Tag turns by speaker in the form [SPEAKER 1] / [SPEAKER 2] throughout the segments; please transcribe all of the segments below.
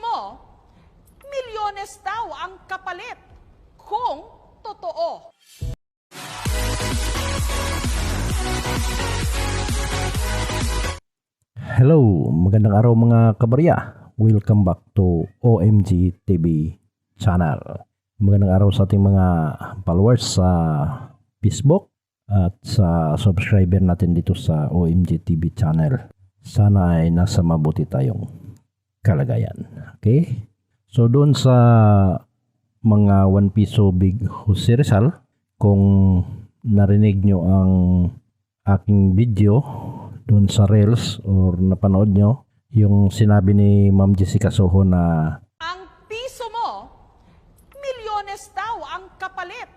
[SPEAKER 1] mo, milyones daw ang kapalit kung totoo.
[SPEAKER 2] Hello, magandang araw mga kabarya. Welcome back to OMG TV channel. Magandang araw sa ating mga followers sa Facebook at sa subscriber natin dito sa OMG TV channel. Sana ay nasa mabuti tayong kalagayan. Okay? So doon sa mga 1 piso big Jose Rizal, kung narinig nyo ang aking video doon sa Reels or napanood nyo yung sinabi ni Ma'am Jessica Soho na
[SPEAKER 1] Ang piso mo, milyones daw ang kapalit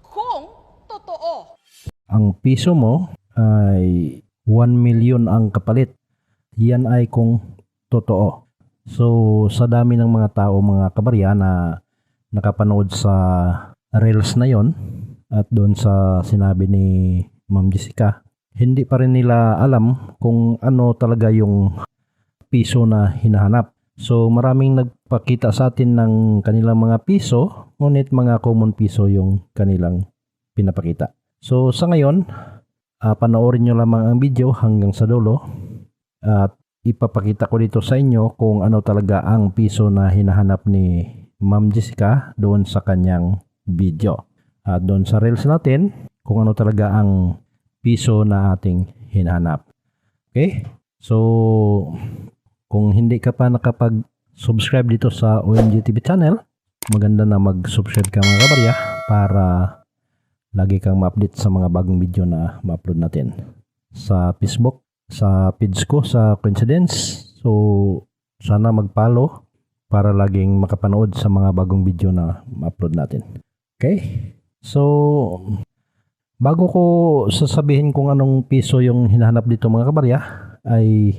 [SPEAKER 1] kung totoo.
[SPEAKER 2] ang piso mo ay 1 million ang kapalit. Yan ay kung totoo. So sa dami ng mga tao, mga kabarya na nakapanood sa Reels na yon at doon sa sinabi ni Ma'am Jessica, hindi pa rin nila alam kung ano talaga yung piso na hinahanap. So maraming nagpakita sa atin ng kanilang mga piso, ngunit mga common piso yung kanilang pinapakita. So sa ngayon, ah, panoorin nyo lamang ang video hanggang sa dulo at ipapakita ko dito sa inyo kung ano talaga ang piso na hinahanap ni Ma'am Jessica doon sa kanyang video. At doon sa reels natin, kung ano talaga ang piso na ating hinahanap. Okay? So, kung hindi ka pa nakapag-subscribe dito sa OMG TV channel, maganda na mag-subscribe ka mga kabarya para lagi kang ma-update sa mga bagong video na ma-upload natin sa Facebook, sa page ko, sa Coincidence. So, sana mag-follow para laging makapanood sa mga bagong video na ma-upload natin. Okay? So, bago ko sasabihin kung anong piso yung hinahanap dito mga kabarya, ay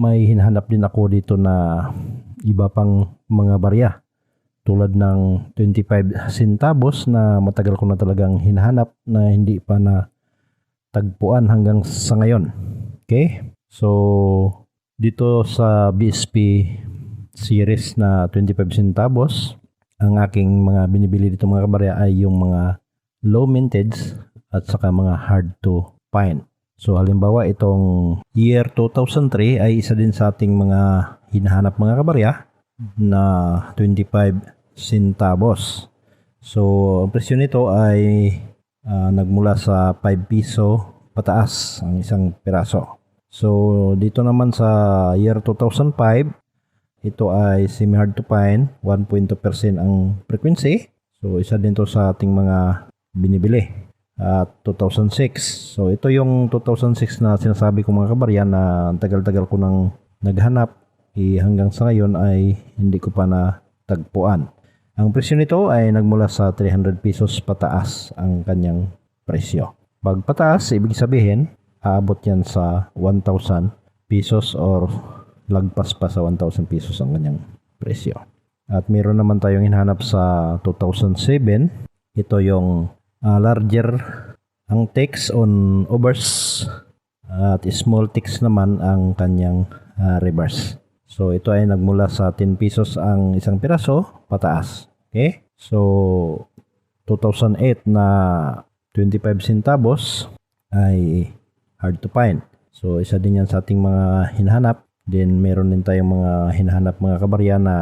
[SPEAKER 2] may hinahanap din ako dito na iba pang mga barya tulad ng 25 centavos na matagal ko na talagang hinahanap na hindi pa na tagpuan hanggang sa ngayon. Okay? So, dito sa BSP series na 25 centavos, ang aking mga binibili dito mga kabarya ay yung mga low mintage at saka mga hard to find. So halimbawa itong year 2003 ay isa din sa ating mga hinahanap mga kabarya na 25 centavos. So ang presyo nito ay ah, nagmula sa 5 piso pataas ang isang piraso. So dito naman sa year 2005 ito ay semi hard to find 1.2% ang frequency. So isa din to sa ating mga binibili at 2006. So ito yung 2006 na sinasabi ko mga kabarya na tagal-tagal ko nang naghanap eh, hanggang sa ngayon ay hindi ko pa na tagpuan. Ang presyo nito ay nagmula sa 300 pesos pataas ang kanyang presyo. Pag pataas, ibig sabihin, aabot yan sa 1,000 pesos or lagpas pa sa 1,000 pesos ang kanyang presyo. At meron naman tayong hinahanap sa 2007. Ito yung uh, larger ang text on overs at small text naman ang kanyang uh, reverse. So ito ay nagmula sa 10 pesos ang isang piraso pataas. Okay? So 2008 na 25 centavos ay hard to find. So isa din yan sa ating mga hinahanap. Then meron din tayong mga hinahanap mga kabarya na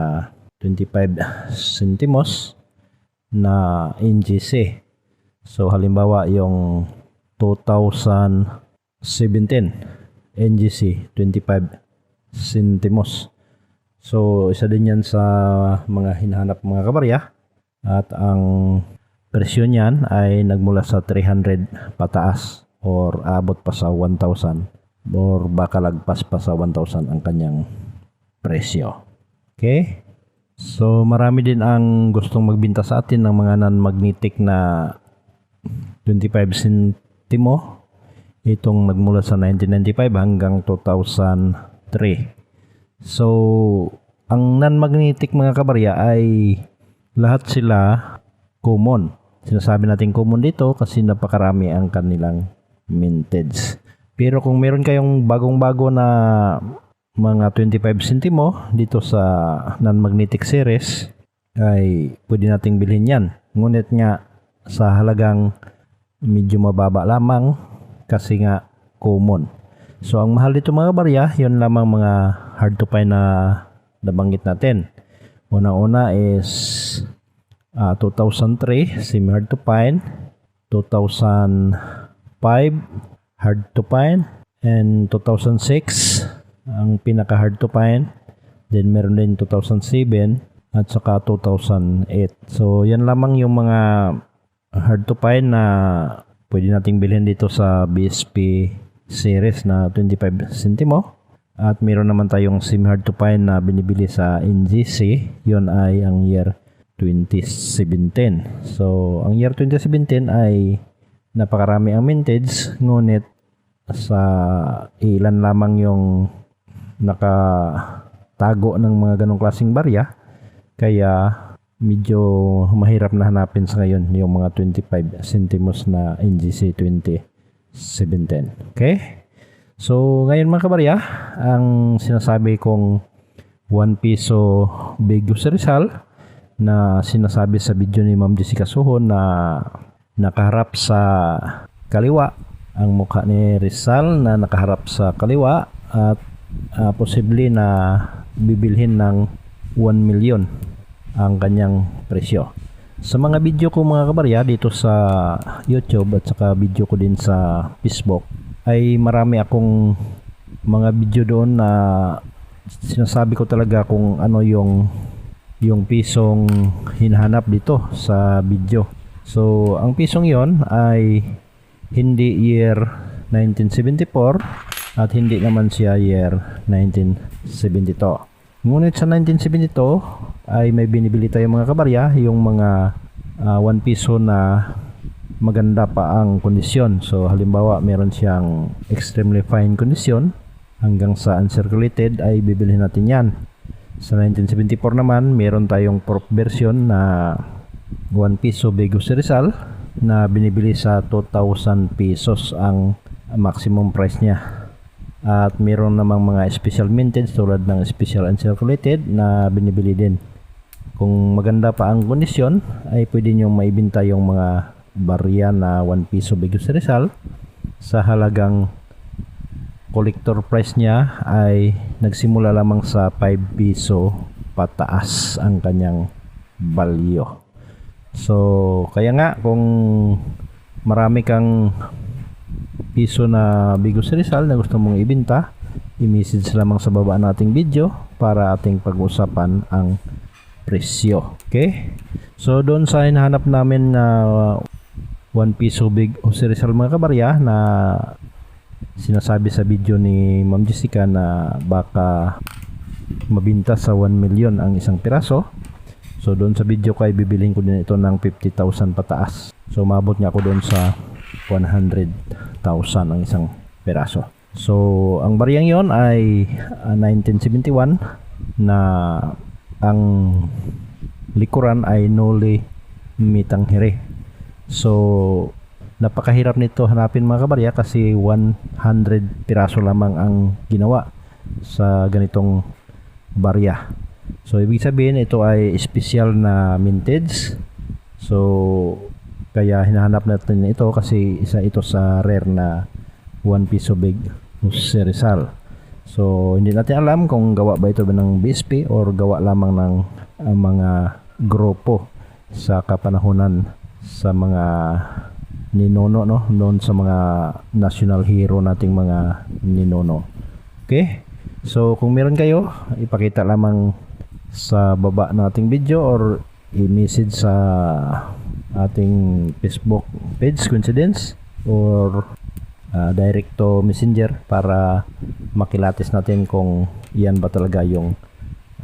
[SPEAKER 2] 25 centimos na NGC. So halimbawa yung 2017 NGC 25 centimos. So isa din yan sa mga hinahanap mga kabarya at ang presyo niyan ay nagmula sa 300 pataas or abot pa sa 1,000 or baka lagpas pa sa 1,000 ang kanyang presyo. Okay? So marami din ang gustong magbinta sa atin ng mga non-magnetic na 25 centimo. Itong nagmula sa 1995 hanggang 2003. So, ang non-magnetic mga kabarya ay lahat sila common. Sinasabi natin common dito kasi napakarami ang kanilang mintage. Pero kung meron kayong bagong-bago na mga 25 sentimo dito sa non-magnetic series ay pwede nating bilhin yan. Ngunit nga sa halagang medyo mababa lamang kasi nga common. So ang mahal dito mga barya, yun lamang mga hard to find na nabanggit natin. Una-una is ah, 2003, semi hard to find. 2005, hard to find. And 2006, ang pinaka hard to find. Then meron din 2007 at saka 2008. So yan lamang yung mga hard to find na pwede nating bilhin dito sa BSP series na 25 centimo. At meron naman tayong SIM hard to find na binibili sa NGC. Yun ay ang year 2017. So, ang year 2017 ay napakarami ang mintage. Ngunit sa ilan lamang yung nakatago ng mga ganong klaseng barya. Kaya medyo mahirap na hanapin sa ngayon yung mga 25 centimos na NGC 2017. Okay? So, ngayon mga kabarya, ang sinasabi kong 1 piso Big Rizal na sinasabi sa video ni Ma'am Jessica Suho na nakaharap sa kaliwa ang mukha ni Rizal na nakaharap sa kaliwa at ah, posible na bibilhin ng 1 million ang kanyang presyo. Sa mga video ko mga kabarya dito sa YouTube at saka video ko din sa Facebook ay marami akong mga video doon na sinasabi ko talaga kung ano yung yung pisong hinahanap dito sa video. So, ang pisong yon ay hindi year 1974 at hindi naman siya year 1972. Ngunit sa 1972 ay may binibili tayo mga kabarya, yung mga 1 piso na maganda pa ang kondisyon. So halimbawa meron siyang extremely fine kondisyon hanggang sa uncirculated ay bibilhin natin yan. Sa 1974 naman, meron tayong proof version na 1 piso Begos Rizal na binibili sa 2,000 pesos ang maximum price niya. At meron namang mga special mintage tulad ng special uncirculated na binibili din. Kung maganda pa ang kondisyon, ay pwede nyo maibinta yung mga barya na 1 piso Begos Rizal sa halagang collector price niya ay nagsimula lamang sa 5 piso pataas ang kanyang value. So, kaya nga kung marami kang piso na Bigos Rizal na gusto mong ibenta, i-message lamang sa baba nating video para ating pag-usapan ang presyo. Okay? So, doon sa hinahanap namin na 1 piso Big Jose Rizal mga kabarya na sinasabi sa video ni Ma'am Jessica na baka mabinta sa 1 million ang isang piraso. So doon sa video ko ay bibilhin ko din ito ng 50,000 pataas. So mabot niya ako doon sa 100,000 ang isang piraso. So ang bariyang yon ay ah, 1971 na ang likuran ay noli mitanghiri. So napakahirap nito hanapin mga kabarya kasi 100 piraso lamang ang ginawa sa ganitong barya. So ibig sabihin ito ay special na mintage. So kaya hinahanap natin ito kasi isa ito sa rare na 1 piso big Jose Rizal. So hindi natin alam kung gawa ba ito ng BSP or gawa lamang ng ah, mga grupo sa kapanahunan sa mga ninono no noon sa mga national hero nating mga ninono. Okay? So kung meron kayo, ipakita lamang sa baba ng ating video or i-message sa ating Facebook page coincidence or uh, direct messenger para makilatis natin kung yan ba talaga yung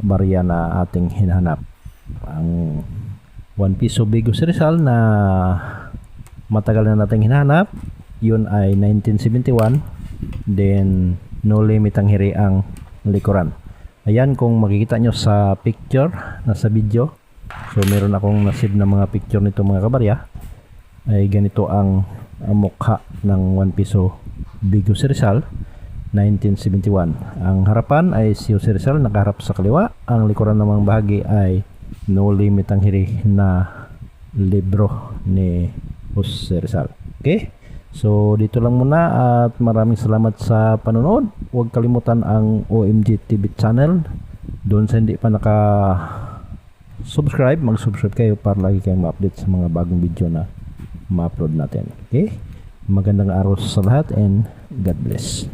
[SPEAKER 2] barya na ating hinahanap. Ang 1 piso Bigos Rizal na matagal na nating hinahanap. Yun ay 1971. Then, no limit ang hiri ang likuran. Ayan, kung makikita nyo sa picture, nasa video. So, meron akong nasib na mga picture nito mga kabarya. Ay ganito ang, ang mukha ng 1 piso Bigos Rizal. 1971. Ang harapan ay si Jose Rizal nakaharap sa kaliwa. Ang likuran namang bahagi ay No Limit ang Hiri na libro ni Jose Rizal. Okay? So dito lang muna at maraming salamat sa panonood. Huwag kalimutan ang OMG TV channel. Doon sa hindi pa naka subscribe, mag-subscribe kayo para lagi kayong ma-update sa mga bagong video na ma-upload natin. Okay? Magandang araw sa lahat and God bless.